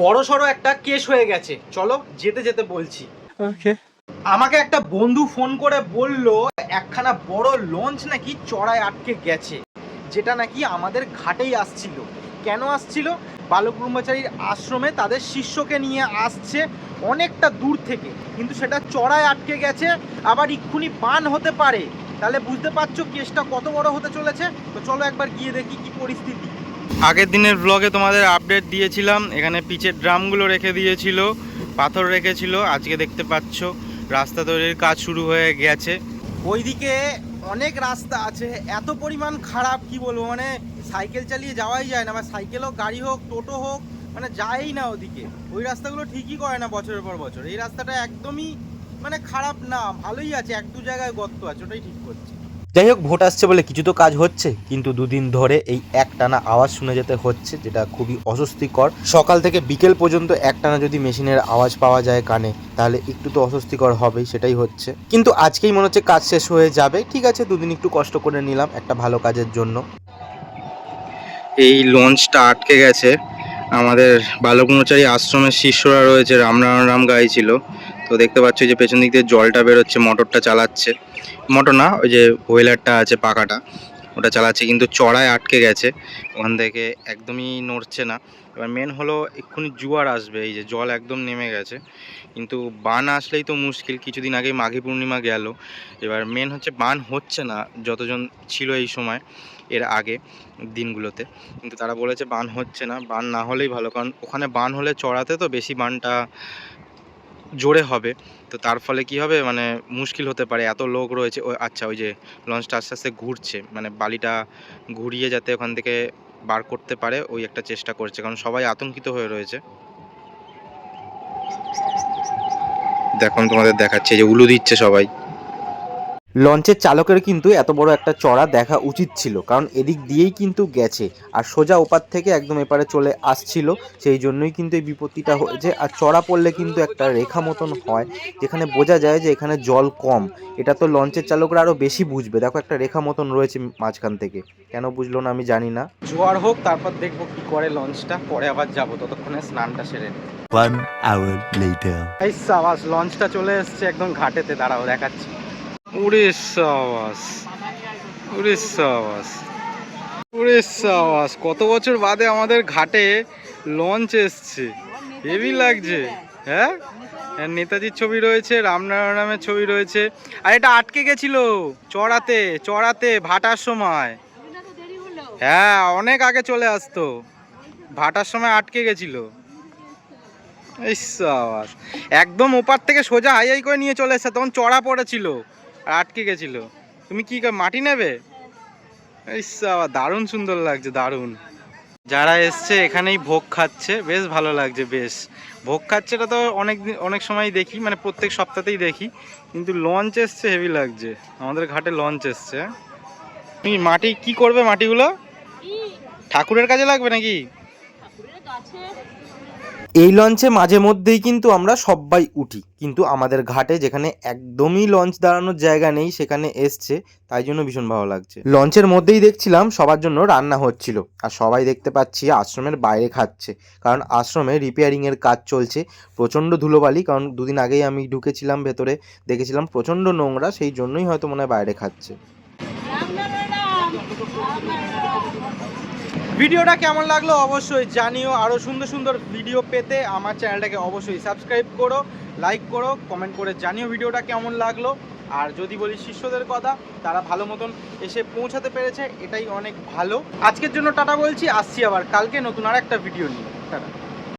বড় সড়ো একটা কেস হয়ে গেছে। চলো যেতে যেতে বলছি। ওকে আমাকে একটা বন্ধু ফোন করে বলল একখানা বড় লঞ্চ নাকি চড়ায় আটকে গেছে যেটা নাকি আমাদের ঘাটেই আসছিল। কেন আসছিল? বালক ব্রহ্মচারীর আশ্রমে তাদের শিষ্যকে নিয়ে আসছে অনেকটা দূর থেকে। কিন্তু সেটা চড়ায় আটকে গেছে আবার এক্ষুনি বান হতে পারে। তাহলে বুঝতে পারছ কেসটা কত বড় হতে চলেছে? তো চলো একবার গিয়ে দেখি কি পরিস্থিতি। আগের দিনের ব্লগে তোমাদের আপডেট দিয়েছিলাম। এখানে পিচের ড্রামগুলো রেখে দিয়েছিল, পাথর রেখেছিল, আজকে দেখতে পাচ্ছ, রাস্তা তৈরির কাজ শুরু হয়ে গেছে। ওইদিকে অনেক রাস্তা আছে, এত পরিমাণ খারাপ, কি বলব মানে সাইকেল চালিয়ে যাওয়াই যায় না বা সাইকেল হোক, গাড়ি হোক, টোটো হোক মানে যায়ই না ওদিকে। ওই রাস্তাগুলো ঠিকই করে না বছরের পর বছর। এই রাস্তাটা একদমই মানে খারাপ না, ভালোই আছে, এক দু জায়গায় গর্ত আছে, ওটাই ঠিক করছে। যাই হোক, ভোট আসছে বলে কিছু তো কাজ হচ্ছে, কিন্তু দুদিন ধরে এই একটানা আওয়াজ শুনে যেতে হচ্ছে, যেটা খুবই অস্বস্তিকর। সকাল থেকে বিকেল পর্যন্ত একটানা যদি মেশিনের আওয়াজ পাওয়া যায় কানে, তাহলে একটু তো অস্বস্তিকর হবেই, সেটাই হচ্ছে। কিন্তু আজকেই মনে হচ্ছে কাজ শেষ হয়ে যাবে। ঠিক আছে, দুদিন একটু কষ্ট করে নিলাম, একটা ভালো কাজের জন্য। এই লঞ্চটা আটকে গেছে। আমাদের বালকমচারী আশ্রমের শিষ্যরা রয়েছে, রাম রাম রাম গাইছিল। তো দেখতে পাচ্ছ যে পেছন দিক দিয়ে জলটা বেরোচ্ছে, মোটরটা চালাচ্ছে। মোটর না, ওই যে হুইলারটা আছে পাকাটা, ওটা চালাচ্ছে, কিন্তু চড়ায় আটকে গেছে। ওখান থেকে একদমই নড়ছে না। এবার মেন হলো এক্ষুনি জোয়ার আসবে, এই যে জল একদম নেমে গেছে। কিন্তু বান আসলেই তো মুশকিল, কিছুদিন আগেই মাঘী পূর্ণিমা গেল। এবার মেন হচ্ছে বান হচ্ছে না, যতজন ছিল এই সময়, এর আগে দিনগুলোতে। কিন্তু তারা বলেছে বান হচ্ছে না, বান না হলেই ভালো, কারণ ওখানে বান হলে চড়াতে তো বেশি বানটা জোরে হবে, তো তার ফলে কি হবে? মানে মুশকিল হতে পারে। এত লোক রয়েছে, ও আচ্ছা ওই যে লঞ্চটা আস্তে আস্তে ঘুরছে মানে বালিটা ঘুরিয়ে যাতে ওখান থেকে বার করতে পারে, ওই একটা চেষ্টা করছে, কারণ সবাই আতঙ্কিত হয়ে রয়েছে। দেখুন তোমাদের দেখাচ্ছে যে উলু দিচ্ছে সবাই। লঞ্চের চালকের কিন্তু এত বড় একটা চড়া দেখা উচিত ছিল কারণ এদিক দিয়েই কিন্তু গেছে। আর সোজা ওপার থেকে একদম এপারে চলে আসছিল সেই জন্যই কিন্তু এই বিপত্তিটা হয়েছে। আর চড়া পড়লে কিন্তু একটা রেখা মতন হয় যেখানে বোঝা যায় যে এখানে জল কম। এটা তো লঞ্চের চালকরা আরও বেশি বুঝবে। দেখো একটা রেখা মতন রয়েছে মাঝখান থেকে। কেন বুঝলো না আমি জানি না। জোয়ার হোক তারপর দেখব কি করে লঞ্চটা পরে আবার যাব। ততক্ষণে স্নানটা সেরে নিই। One hour later. লঞ্চটা চলে এসছে একদম ঘাটেতে। দাঁড়াও দেখাচ্ছি। কত বছর বাদে আমাদের ঘাটে লঞ্চ এসছে। হেভি লাগছে। হ্যাঁ? হ্যাঁ, নেতাজির ছবি রয়েছে রামনারায়ণের ছবি রয়েছে। আর এটা আটকে গেছিল চড়াতে চড়াতে ভাটার সময়। হ্যাঁ অনেক আগে চলে আসতো। ভাটার সময় আটকে গেছিল। একদম ওপার থেকে সোজা হাই হাই করে নিয়ে চলে এসছে তখন চড়া পড়েছিল। আর আটকে গেছিল। তুমি কি মাটি নেবে? দারুণ সুন্দর লাগছে দারুণ। যারা এসছে এখানেই ভোগ খাচ্ছে বেশ ভালো লাগছে বেশ। ভোগ খাচ্ছে এটা তো অনেক দিন- অনেক সময় দেখি মানে প্রত্যেক সপ্তাহতেই দেখি কিন্তু লঞ্চ এসছে হেভি লাগছে। আমাদের ঘাটে লঞ্চ এসছে? তুমি মাটি কি করবে মাটিগুলো? ঠাকুরের কাজে লাগবে নাকি? এই লঞ্চে মাঝে মধ্যেই কিন্তু আমরা সবাই উঠি। কিন্তু আমাদের ঘাটে যেখানে একদমই লঞ্চ দাঁড়ানোর জায়গা নেই, সেখানে এসছে, তাই জন্য ভীষণ ভালো লাগছে। লঞ্চের মধ্যেই দেখছিলাম, সবার জন্য রান্না হচ্ছিল। আর সবাই দেখতে পাচ্ছি আশ্রমের বাইরে খাচ্ছে। কারণ আশ্রমে রিপেয়ারিং এর কাজ চলছে, প্রচণ্ড ধুলোবালি, কারণ দুদিন আগেই আমি ঢুকেছিলাম ভেতরে, দেখেছিলাম প্রচণ্ড নোংরা, সেই জন্যই হয়তো মনে হয় বাইরে খাচ্ছে। ভিডিওটা কেমন লাগল অবশ্যই জানিও। আরও সুন্দর সুন্দর ভিডিও পেতে আমার চ্যানেলটাকে অবশ্যই সাবস্ক্রাইব করো লাইক করো কমেন্ট করে জানিও ভিডিওটা কেমন লাগল। আর যদি বলি শিষ্যদের কথা, তারা ভালো মতন এসে পৌঁছাতে পেরেছে, এটাই অনেক ভালো। আজকের জন্য টাটা বলছি, আসছি আবার কালকে নতুন আর একটা ভিডিও নিয়ে। টাটা।